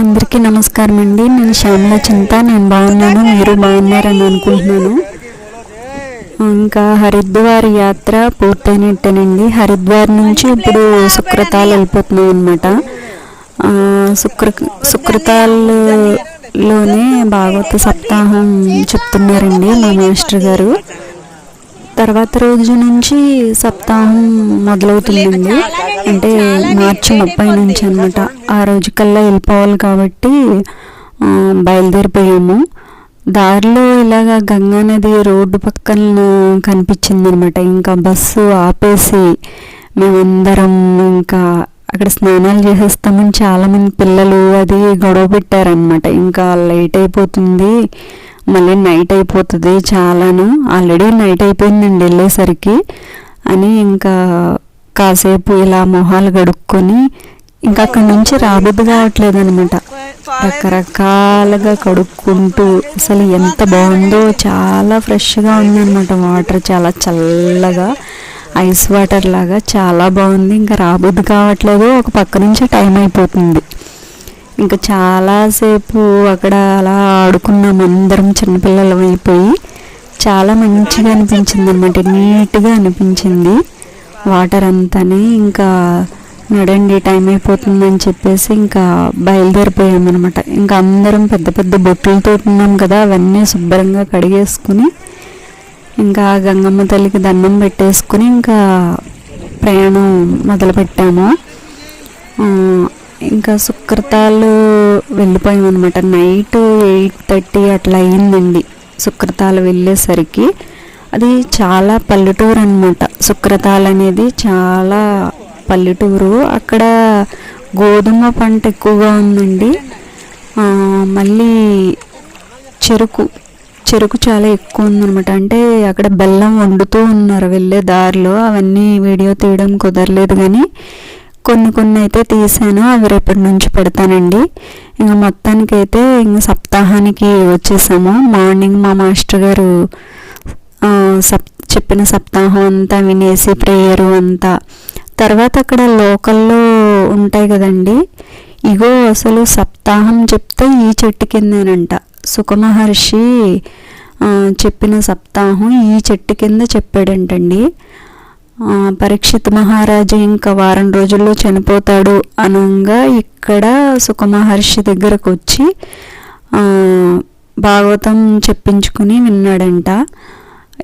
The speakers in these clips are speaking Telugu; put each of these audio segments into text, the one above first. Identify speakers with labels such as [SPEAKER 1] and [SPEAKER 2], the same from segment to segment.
[SPEAKER 1] అందరికీ నమస్కారం అండి. నేను శ్యామల చింత. నేను బాగున్నాను. మీరు బాగున్నారని అనుకుంటున్నాను. ఇంకా హరిద్వార్ యాత్ర పూర్తయినట్టేనండి. హరిద్వార్ నుంచి ఇప్పుడు సుక్రతాలు వెళ్ళిపోతున్నాం అనమాట శుక్ర సుక్రతాల్లోనే భాగవత సప్తాహం చెప్తున్నారండి మా మాస్టర్ గారు. తర్వాత రోజు నుంచి సప్తాహం మొదలవుతుందండి. అంటే మార్చి ముప్పై నుంచి అనమాట ఆ రోజు కల్లా వెళ్ళిపోవాలి కాబట్టి బయలుదేరిపోయాము. దారిలో ఇలాగ గంగా నది రోడ్డు పక్కన కనిపించింది అనమాట ఇంకా బస్సు ఆపేసి మేమందరం ఇంకా అక్కడ స్నానాలు చేసేస్తామని చాలామంది పిల్లలు అది గొడవ పెట్టారనమాట ఇంకా లేట్ అయిపోతుంది. మళ్ళీ నైట్ అయిపోతుంది చాలాను. ఆల్రెడీ నైట్ అయిపోయిందండి వెళ్ళేసరికి. అని ఇంకా కాసేపు ఇలా మొహాలు గడుక్కొని ఇంకా అక్కడి నుంచి రాబుద్ది కావట్లేదు అనమాట రకరకాలుగా కడుక్కుంటూ అసలు ఎంత బాగుందో చాలా ఫ్రెష్గా ఉందన్నమాట వాటర్. చాలా చల్లగా ఐస్ వాటర్ లాగా చాలా బాగుంది. ఇంకా రాబుద్ది కావట్లేదు. ఒక పక్క నుంచి టైం అయిపోతుంది. ఇంకా చాలాసేపు అక్కడ అలా ఆడుకున్నాం. అందరం చిన్నపిల్లలు అయిపోయి చాలా మంచిగా అనిపించింది అనమాట నీట్గా అనిపించింది. వాటర్ అంతానే ఇంకా నడండి టైం అయిపోతుందని చెప్పేసి ఇంకా బయలుదేరిపోయామన్నమాట ఇంకా అందరం పెద్ద పెద్ద బొట్టులతో ఉన్నాం కదా అవన్నీ శుభ్రంగా కడిగేసుకుని ఇంకా గంగమ్మ తల్లికి దండం పెట్టేసుకుని ఇంకా ప్రయాణం మొదలుపెట్టాము. ఇంకా సుక్రతాలు వెళ్ళిపోయాం అనమాట నైట్ ఎయిట్ థర్టీ అట్లా అయ్యిందండి సుక్రతాలు వెళ్ళేసరికి. అది చాలా పల్లెటూరు అనమాట సుక్రతాలు అనేది చాలా పల్లెటూరు. అక్కడ గోధుమ పంట ఎక్కువగా ఉందండి. మళ్ళీ చెరుకు చెరుకు చాలా ఎక్కువ ఉందనమాట అంటే అక్కడ బెల్లం వండుతూ ఉన్నారు వెళ్ళే దారిలో. అవన్నీ వీడియో తీయడం కుదరలేదు కానీ కొన్ని కొన్ని అయితే తీసాను. అవి రేపటి నుంచి పెడతానండి. ఇంకా మొత్తానికి అయితే ఇంక సప్తాహానికి వచ్చేసాము. మార్నింగ్ మా మాస్టర్ గారు సప్ చెప్పిన సప్తాహం అంతా వినేసి ప్రేయరు అంతా. తర్వాత అక్కడ లోకల్లో ఉంటాయి కదండి. ఇగో అసలు సప్తాహం చెప్తే ఈ చెట్టు కిందేనంట. సుఖమహర్షి చెప్పిన సప్తాహం ఈ చెట్టు కింద చెప్పాడంటండి. పరీక్షిత్ మహారాజు ఇంకా వారం రోజుల్లో చనిపోతాడు అనగా ఇక్కడ సుఖమహర్షి దగ్గరకు వచ్చి భాగవతం చెప్పించుకుని విన్నాడంట.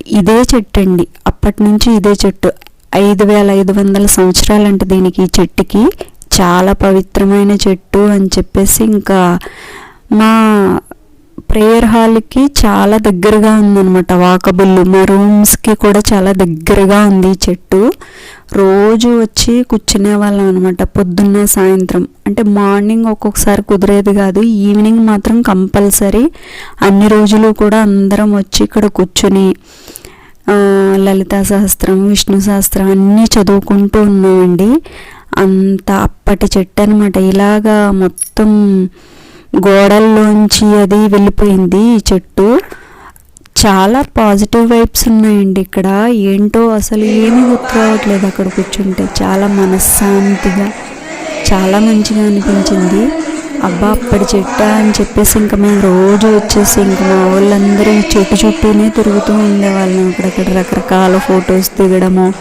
[SPEAKER 1] ఇదే చెట్టు అండి అప్పటి నుంచి ఇదే చెట్టు. ఐదు వేల ఐదు వందల సంవత్సరాలంట దీనికి ఈ చెట్టుకి. చాలా పవిత్రమైన చెట్టు అని చెప్పేసి ఇంకా మా ప్రేయర్ హాల్కి చాలా దగ్గరగా ఉందన్నమాట. వాకబుల్ మా రూమ్స్కి కూడా చాలా దగ్గరగా ఉంది ఈ చెట్టు. రోజు వచ్చి కూర్చునే వాళ్ళం అనమాట పొద్దున్న సాయంత్రం. అంటే మార్నింగ్ ఒక్కొక్కసారి కుదిరేది కాదు ఈవినింగ్ మాత్రం కంపల్సరీ అన్ని రోజులు కూడా అందరం వచ్చి ఇక్కడ కూర్చుని లలితా సహస్రం విష్ణు సహస్రం అన్నీ చదువుకుంటూ ఉన్నామండి. అంత అప్పటి చెట్టు అనమాట ఇలాగా మొత్తం గోడల్లోంచి అది వెళ్ళిపోయింది. ఈ చెట్టు చాలా పాజిటివ్ వైబ్స్ ఉన్నాయండి ఇక్కడ. ఏంటో అసలు ఏమీ గుర్తురావట్లేదు అక్కడ కూర్చుంటే. చాలా మనశ్శాంతిగా చాలా మంచిగా అనిపించింది. అబ్బా అప్పటి చెట్ట అని చెప్పేసి ఇంకా మేము రోజు వచ్చేసి ఇంకా మా వాళ్ళందరూ ఈ చెట్టు చుట్టూనే తిరుగుతూ ఉండేవాళ్ళం. అక్కడక్కడ రకరకాల ఫొటోస్ దిగడము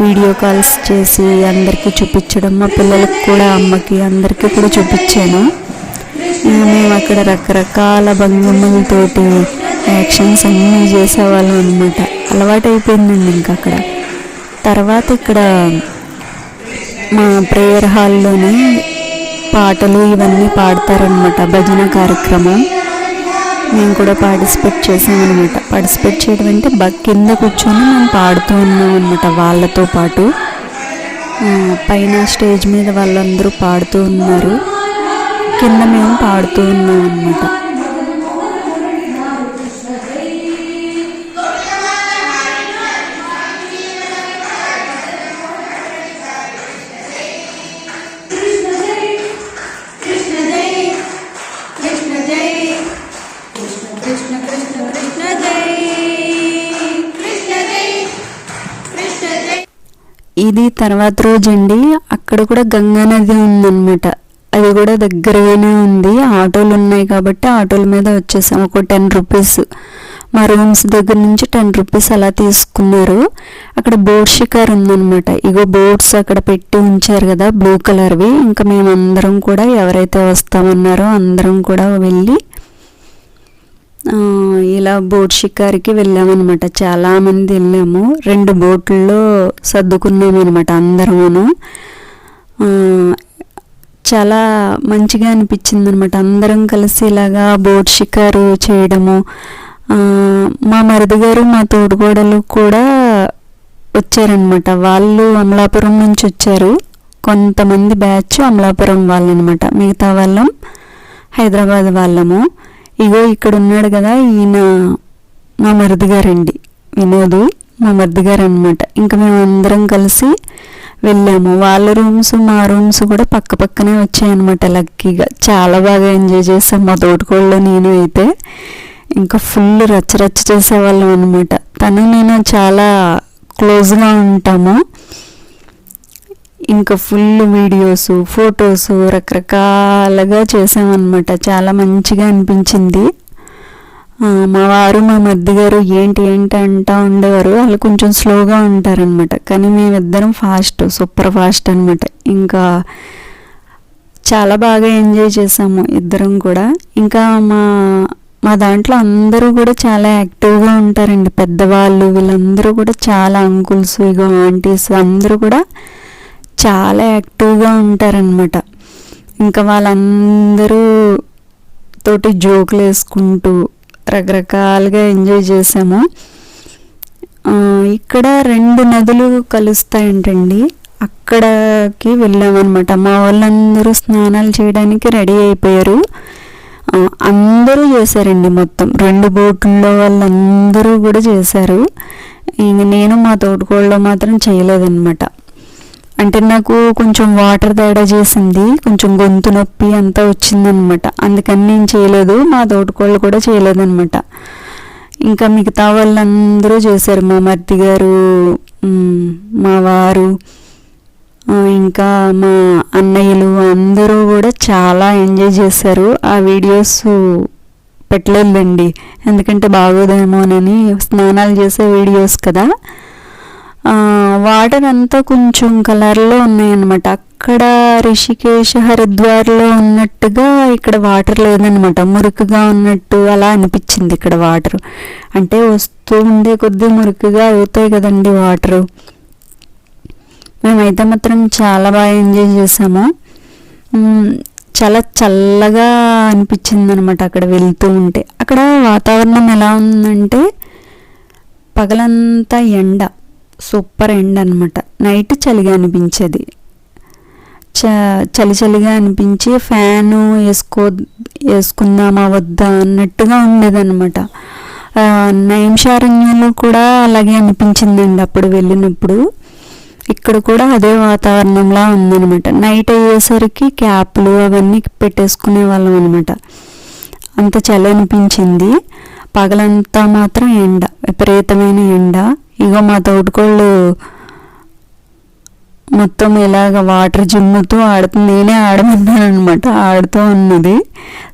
[SPEAKER 1] వీడియో కాల్స్ చేసి అందరికీ చూపించడం. మా పిల్లలకు కూడా అమ్మకి అందరికీ కూడా చూపించాను. మేము అక్కడ రకరకాల భంగిమలతోటి యాక్షన్స్ అన్నీ చేసేవాళ్ళం అనమాట అలవాటు అయిపోయిందండి ఇంకా అక్కడ. తర్వాత ఇక్కడ మా ప్రేయర్ హాల్లోనే పాటలు ఇవన్నీ పాడతారనమాట భజన కార్యక్రమం. మేము కూడా పార్టిసిపేట్ చేసామన్నమాట. పార్టిసిపేట్ చేయడం అంటే బ కింద కూర్చొని మేము పాడుతూ ఉన్నాం అనమాట వాళ్ళతో పాటు. పైన స్టేజ్ మీద వాళ్ళందరూ పాడుతూ ఉన్నారు. కింద మేము పాడుతూ ఉన్నాం
[SPEAKER 2] అన్నమాట
[SPEAKER 1] ఇది తర్వాత రోజు అండి అక్కడ కూడా గంగా నది ఉందన్నమాట. అది కూడా దగ్గరగానే ఉంది. ఆటోలు ఉన్నాయి కాబట్టి ఆటోల మీద వచ్చేసాం. ఒక టెన్ రూపీస్. మా రూమ్స్ దగ్గర నుంచి టెన్ రూపీస్ అలా తీసుకున్నారు. అక్కడ బోట్ షికార్ ఉందన్నమాట. ఇగో బోట్స్ అక్కడ పెట్టి ఉంచారు కదా బ్లూ కలర్వి. ఇంకా మేమందరం కూడా ఎవరైతే వస్తామన్నారో అందరం కూడా వెళ్ళి ఇలా బోట్ షికారికి వెళ్ళామన్నమాట. చాలా మంది వెళ్ళాము. రెండు బోట్లలో సర్దుకున్నామన్నమాట అందరమును. చాలా మంచిగా అనిపించింది అనమాట అందరం కలిసి ఇలాగా బోట్ షికారు చేయడము మా మరిది గారు మా తోడుగోడలు కూడా వచ్చారనమాట. వాళ్ళు అమలాపురం నుంచి వచ్చారు. కొంతమంది బ్యాచ్ అమలాపురం వాళ్ళు అనమాట మిగతా వాళ్ళం హైదరాబాద్ వాళ్ళము. ఇగో ఇక్కడ ఉన్నాడు కదా ఈయన మా మరిది గారండి వినోదు. మా మరిది గారు అనమాట ఇంకా మేము అందరం కలిసి వెళ్ళాము. వాళ్ళ రూమ్స్ మా రూమ్స్ కూడా పక్క పక్కనే వచ్చాయన్నమాట లక్కీగా. చాలా బాగా ఎంజాయ్ చేసాం. మా తోటికోళ్ళు నేను అయితే ఇంకా ఫుల్ రచ్చ రచ్చ చేసేవాళ్ళం అనమాట తను నేను చాలా క్లోజ్గా ఉంటాము. ఇంకా ఫుల్ వీడియోస్ ఫొటోస్ రకరకాలుగా చేసామన్నమాట చాలా మంచిగా అనిపించింది. మా వారు మా మద్దిగారు ఏంటి ఏంటి అంటా ఉండేవారు. వాళ్ళు కొంచెం స్లోగా ఉంటారనమాట కానీ మేమిద్దరం ఫాస్ట్ సూపర్ ఫాస్ట్ అనమాట ఇంకా చాలా బాగా ఎంజాయ్ చేసాము ఇద్దరం కూడా. ఇంకా మా మా దాంట్లో అందరూ కూడా చాలా యాక్టివ్గా ఉంటారండి. పెద్దవాళ్ళు వీళ్ళందరూ కూడా చాలా అంకుల్స్ ఇగో ఆంటీస్ అందరూ కూడా చాలా యాక్టివ్గా ఉంటారనమాట ఇంకా వాళ్ళందరూ తోటి జోకులు వేసుకుంటూ రకరకాలుగా ఎంజాయ్ చేసాము ఇక్కడ రెండు నదులు కలుస్తాయంటండి. అక్కడికి వెళ్ళామన్నమాట. మా వాళ్ళందరూ స్నానాలు చేయడానికి రెడీ అయిపోయారు. అందరూ చేశారండి మొత్తం. రెండు బోట్లలో వాళ్ళందరూ కూడా చేశారు. ఇంక నేను మా తోటికోళ్ళలో మాత్రం చేయలేదన్నమాట. అంటే నాకు కొంచెం వాటర్ తేడా చేసింది కొంచెం గొంతు నొప్పి అంతా వచ్చిందనమాట. అందుకని నేను చేయలేదు మా తోటకోళ్ళు కూడా చేయలేదనమాట. ఇంకా మిగతా వాళ్ళందరూ చేశారు మా మర్ది గారు మా వారు ఇంకా మా అన్నయ్యలు అందరూ కూడా చాలా ఎంజాయ్ చేశారు. ఆ వీడియోస్ పెట్టలేదండి ఎందుకంటే బాగోదేమోనని స్నానాలు చేసే వీడియోస్ కదా. వాటర్ అంతా కొంచెం కలర్లో ఉన్నాయన్నమాట. అక్కడ రిషికేశ హరిద్వార్లో ఉన్నట్టుగా ఇక్కడ వాటర్ లేదనమాట మురుకుగా ఉన్నట్టు అలా అనిపించింది ఇక్కడ వాటర్. అంటే వస్తూ ఉండే కొద్దీ మురికిగా అవుతాయి కదండి వాటరు. మేమైతే మాత్రం చాలా బాగా ఎంజాయ్ చేసాము. చాలా చల్లగా అనిపించింది అనమాట అక్కడ వెళ్తూ ఉంటే. అక్కడ వాతావరణం ఎలా ఉందంటే పగలంతా ఎండ. సూపర్ ఎండ అనమాట నైట్ చలిగా అనిపించేది. చ చలి చలిగా అనిపించి ఫ్యాను వేసుకో వేసుకుందామా వద్దా అన్నట్టుగా ఉండేదన్నమాట. నైంశారణ్యంలో కూడా అలాగే అనిపించిందండి అప్పుడు వెళ్ళినప్పుడు. ఇక్కడ కూడా అదే వాతావరణంలా ఉందన్నమాట. నైట్ అయ్యేసరికి క్యాప్లు అవన్నీ పెట్టేసుకునే వాళ్ళం అనమాట అంత చలి అనిపించింది. పగలంతా మాత్రం ఎండ విపరీతమైన ఎండ. ఇగో మా తోటికోళ్ళు మొత్తం ఇలాగ వాటర్ జిమ్ముతూ ఆడుతూ నేనే ఆడమన్నాను అనమాట ఆడుతూ ఉన్నది.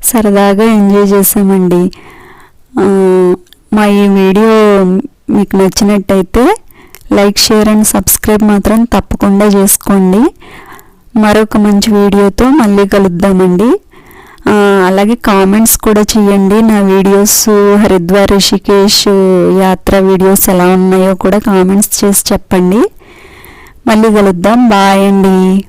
[SPEAKER 1] సరదాగా ఎంజాయ్ చేసామండి. మా ఈ వీడియో మీకు నచ్చినట్టయితే లైక్ షేర్ అండ్ సబ్స్క్రైబ్ మాత్రం తప్పకుండా చేసుకోండి. మరొక మంచి వీడియోతో మళ్ళీ కలుద్దామండి. అలాగే కామెంట్స్ కూడా చేయండి. నా వీడియోస్ హరిద్వార్ రిషికేష్ యాత్ర వీడియోస్ ఎలా ఉన్నాయో కూడా కామెంట్స్ చేసి చెప్పండి. మళ్ళీ కలుద్దాం. బాయ్ అండి.